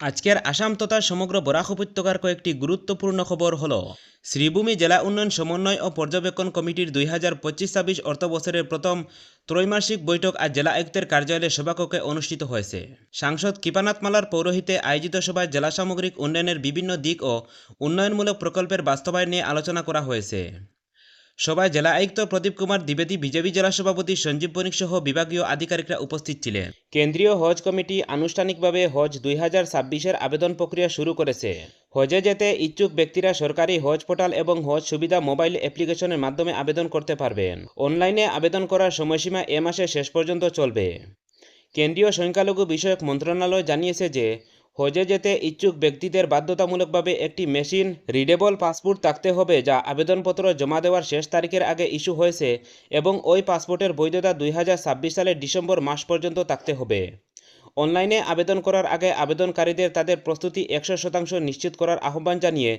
আজকের আসাম তথা সমগ্র বরাক উপত্যকার কয়েকটি গুরুত্বপূর্ণ খবর হল, শ্রীভূমি জেলা উন্নয়ন সমন্বয় ও পর্যবেক্ষণ কমিটির দুই হাজার পঁচিশ ছাব্বিশ অর্থ বছরের প্রথম ত্রৈমাসিক বৈঠক আজ জেলা আয়ুক্তের কার্যালয়ে সভাকক্ষে অনুষ্ঠিত হয়েছে। সাংসদ কৃপানাথ মালার পৌরোহিতে আয়োজিত সভায় জেলা সামগ্রিক উন্নয়নের বিভিন্ন দিক ও উন্নয়নমূলক প্রকল্পের বাস্তবায়ন নিয়ে আলোচনা করা হয়েছে। সভায় জেলা আয়ুক্ত প্রদীপ কুমার দ্বিবেদী, বিজেপি জেলা সভাপতি সঞ্জীব বণিক সহ বিভাগীয় আধিকারিকরা উপস্থিত ছিলেন। কেন্দ্রীয় হজ কমিটি আনুষ্ঠানিকভাবে হজ দুই হাজার ছাব্বিশের আবেদন প্রক্রিয়া শুরু করেছে। হজে যেতে ইচ্ছুক ব্যক্তিরা সরকারি হজ পোর্টাল এবং হজ সুবিধা মোবাইল অ্যাপ্লিকেশনের মাধ্যমে আবেদন করতে পারবেন। অনলাইনে আবেদন করার সময়সীমা এ মাসের শেষ পর্যন্ত চলবে। কেন্দ্রীয় সংখ্যালঘু বিষয়ক মন্ত্রণালয় জানিয়েছে যে হজে যেতে ইচ্ছুক ব্যক্তিদের বাধ্যতামূলকভাবে একটি মেশিন, রিডেবল পাসপোর্ট থাকতে হবে যা আবেদনপত্র জমা দেওয়ার শেষ তারিখের আগে ইস্যু হয়েছে এবং ওই পাসপোর্টের বৈধতা দুই হাজার ছাব্বিশ সালের ডিসেম্বর মাস পর্যন্ত থাকতে হবে। অনলাইনে আবেদন করার আগে আবেদনকারীদের তাদের প্রস্তুতি একশো শতাংশ নিশ্চিত করার আহ্বান জানিয়ে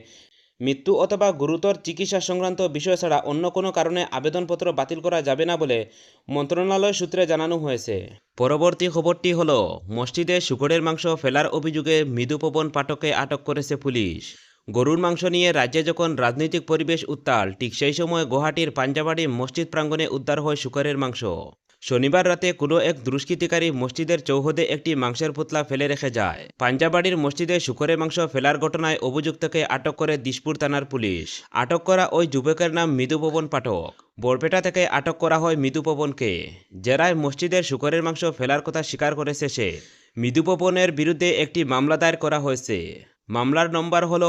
মৃত্যু অথবা গুরুতর চিকিৎসা সংক্রান্ত বিষয় ছাড়া অন্য কোনো কারণে আবেদনপত্র বাতিল করা যাবে না বলে মন্ত্রণালয় সূত্রে জানানো হয়েছে। পরবর্তী খবরটি হল, মসজিদে শুকরের মাংস ফেলার অভিযোগে মৃদুপবন পাঠককে আটক করেছে পুলিশ। গরুর মাংস নিয়ে রাজ্যে যখন রাজনৈতিক পরিবেশ উত্তাল, ঠিক সেই সময় গুয়াহাটির পাঞ্জাবাড়ি মসজিদ প্রাঙ্গণে উদ্ধার হয় শুকরের মাংস। শনিবার রাতে কোনো এক দুষ্কৃতিকারী মসজিদের চৌহদে একটি মাংসের পুতলা ফেলে রেখে যায়। পাঞ্জাবাড়ির মসজিদে শুকরের মাংস ফেলার ঘটনায় অভিযুক্তকে আটক করে দিশপুর থানার পুলিশ। আটক করা ওই যুবকের নাম মৃদুপবন পাঠক। বরপেটা থেকে আটক করা হয় মৃদুপবনকে জেরায় মসজিদের শুকরের মাংস ফেলার কথা স্বীকার করেছে সে। মৃদুপবনের বিরুদ্ধে একটি মামলা দায়ের করা হয়েছে। মামলার নম্বর হল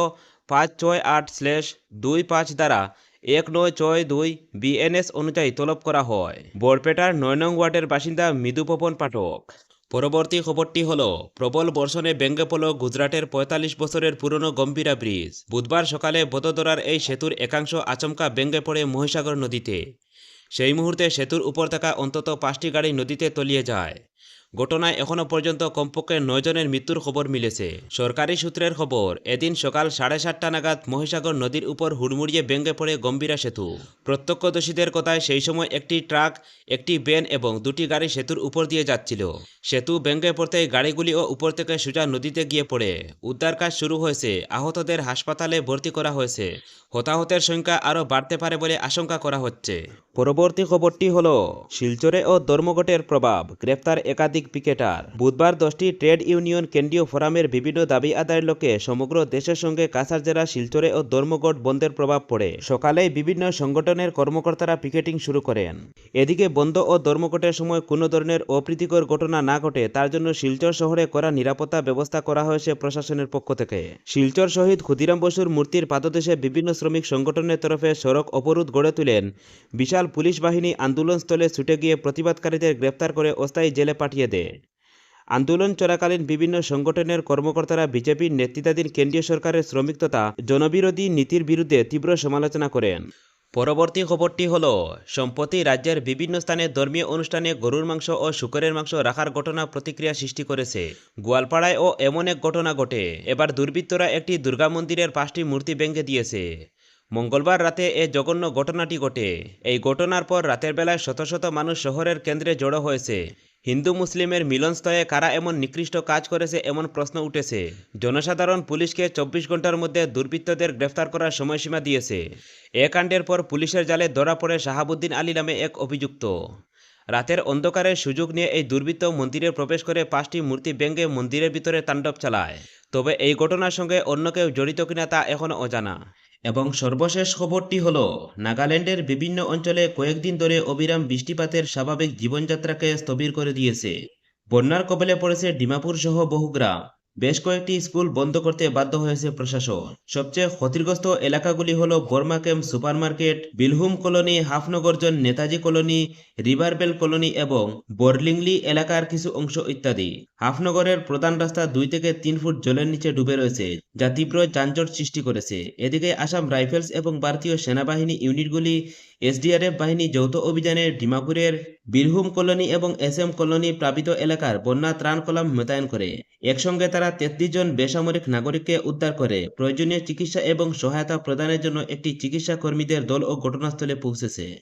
পাঁচ ছয় আট স্ল্যাশ দুই পাঁচ দ্বারা এক নয় ছয় দুই বিএনএস অনুযায়ী তলব করা হয়। বরপেটার নয় নং ওয়ার্ডের বাসিন্দা মৃদুপবন পাঠক। পরবর্তী খবরটি হল, প্রবল বর্ষণে ব্যঙ্গে পড়ল গুজরাটের পঁয়তাল্লিশ বছরের পুরনো গম্ভীরা ব্রিজ। বুধবার সকালে বদোদরার এই সেতুর একাংশ আচমকা ব্যঙ্গে পড়ে মহিসাগর নদীতে। সেই মুহূর্তে সেতুর উপর থাকা অন্তত পাঁচটি গাড়ি নদীতে তলিয়ে যায়। ঘটনায় এখনও পর্যন্ত কমপক্ষে নয়জনের মৃত্যুর খবর মিলেছে। সরকারি সূত্রের খবর, এদিন সকাল সাড়ে সাতটা নাগাদ মহিসাগর নদীর উপর হুড়মুড়িয়ে ভেঙে পড়ে গম্ভীরা সেতু। প্রত্যক্ষদর্শীদের কথায় সেই সময় একটি ট্রাক, একটি ভ্যান এবং দুটি গাড়ি সেতুর উপর দিয়ে যাচ্ছিল। সেতু ভেঙে পড়তেই গাড়িগুলিও উপর থেকে সোজা নদীতে গিয়ে পড়ে। উদ্ধার কাজ শুরু হয়েছে, আহতদের হাসপাতালে ভর্তি করা হয়েছে। হতাহতের সংখ্যা আরও বাড়তে পারে বলে আশঙ্কা করা হচ্ছে। পরবর্তী খবরটি হল, শিলচরে ও ধর্মঘটের প্রভাব গ্রেফতার একাধিক পিকেটার। বুধবার দশটি ট্রেড ইউনিয়ন কেন্দ্রীয় ফোরামের বিভিন্ন দাবি আদায়ের লোকে সমগ্র দেশের সঙ্গে কাছাড় জেলা, শিলচরে ও ধর্মঘট বন্ধের প্রভাব পড়ে। সকালেই বিভিন্ন সংগঠনের কর্মকর্তারা পিকেটিং শুরু করেন। এদিকে বন্ধ ও ধর্মঘটের সময় কোনো ধরনের অপ্রীতিকর ঘটনা না ঘটে, তার জন্য শিলচর শহরে করা নিরাপত্তা ব্যবস্থা করা হয়েছে প্রশাসনের পক্ষ থেকে। শিলচর শহীদ ক্ষুদিরাম বসুর মূর্তির পাদদেশে বিভিন্ন শ্রমিক সংগঠনের তরফে সড়ক অবরোধ গড়ে তুলেন বিশাল পুলিশ বাহিনী আন্দোলনস্থলে ছুটে গিয়ে প্রতিবাদকারীদের গ্রেপ্তার করে অস্থায়ী জেলে পাঠিয়ে দেয়। আন্দোলন চলাকালীন বিভিন্ন সংগঠনের কর্মকর্তারা বিজেপির নেতৃত্বাধীন কেন্দ্রীয় সরকারের শ্রমিক তথা জনবিরোধী নীতির বিরুদ্ধে তীব্র সমালোচনা করেন। পরবর্তী খবরটি হল, সম্প্রতি রাজ্যের বিভিন্ন স্থানে ধর্মীয় অনুষ্ঠানে গরুর মাংস ও শুকরের মাংস রাখার ঘটনা প্রতিক্রিয়া সৃষ্টি করেছে। গোয়ালপাড়ায় ও এমন এক ঘটনা ঘটে। এবার দুর্বৃত্তরা একটি দুর্গা মন্দিরের পাঁচটি মূর্তি ভেঙে দিয়েছে। মঙ্গলবার রাতে এ জঘন্য ঘটনাটি ঘটে। এই ঘটনার পর রাতের বেলায় শত শত মানুষ শহরের কেন্দ্রে জড়ো হয়েছে। হিন্দু মুসলিমের মিলনস্থলে কারা এমন নিকৃষ্ট কাজ করেছে এমন প্রশ্ন উঠেছে। জনসাধারণ পুলিশকে চব্বিশ ঘণ্টার মধ্যে দুর্বৃত্তদের গ্রেফতার করার সময়সীমা দিয়েছে। এ কাণ্ডের পর পুলিশের জালে ধরা পড়ে শাহাবুদ্দিন আলী নামে এক অভিযুক্ত। রাতের অন্ধকারের সুযোগ নিয়ে এই দুর্বৃত্ত মন্দিরে প্রবেশ করে পাঁচটি মূর্তি ভেঙে মন্দিরের ভিতরে তাণ্ডব চালায়। তবে এই ঘটনার সঙ্গে অন্য কেউ জড়িত কিনা তা এখনও অজানা। এবং সর্বশেষ খবরটি হল, নাগাল্যান্ডের বিভিন্ন অঞ্চলে কয়েকদিন ধরে অবিরাম বৃষ্টিপাতের স্বাভাবিক জীবনযাত্রাকে স্থবির করে দিয়েছে। বন্যার কবলে পড়েছে ডিমাপুর সহ বহু গ্রাম। বেশ কয়েকটি স্কুল বন্ধ করতে বাধ্য হয়েছে প্রশাসন। সবচেয়ে ক্ষতিগ্রস্ত এলাকাগুলি হল বর্মা ক্যাম্প সুপারমার্কেট বিলহুম কলোনি, হাফনগরজন, নেতাজি কলোনি, রিভারবেল কলোনি এবং বর্লিংলি এলাকার কিছু অংশ ইত্যাদি। হাফনগরের প্রধান রাস্তা দুই থেকে তিন ফুট জলের নিচে ডুবে রয়েছে, যা তীব্র যানজট সৃষ্টি করেছে। এদিকে আসাম রাইফেলস এবং ভারতীয় সেনাবাহিনী ইউনিটগুলি এসডিআরএফ বাহিনী যৌথ অভিযানে ডিমাপুরের বীরভূম কলোনি এবং এস এম কলোনি প্লাবিত এলাকার বন্যা ত্রাণ কলাম মোতায়েন করে। একসঙ্গে তারা তেত্রিশ জন বেসামরিক নাগরিককে উদ্ধার করে। প্রয়োজনীয় চিকিৎসা এবং সহায়তা প্রদানের জন্য একটি চিকিৎসা কর্মীদের দল ও ঘটনাস্থলে পৌঁছেছে।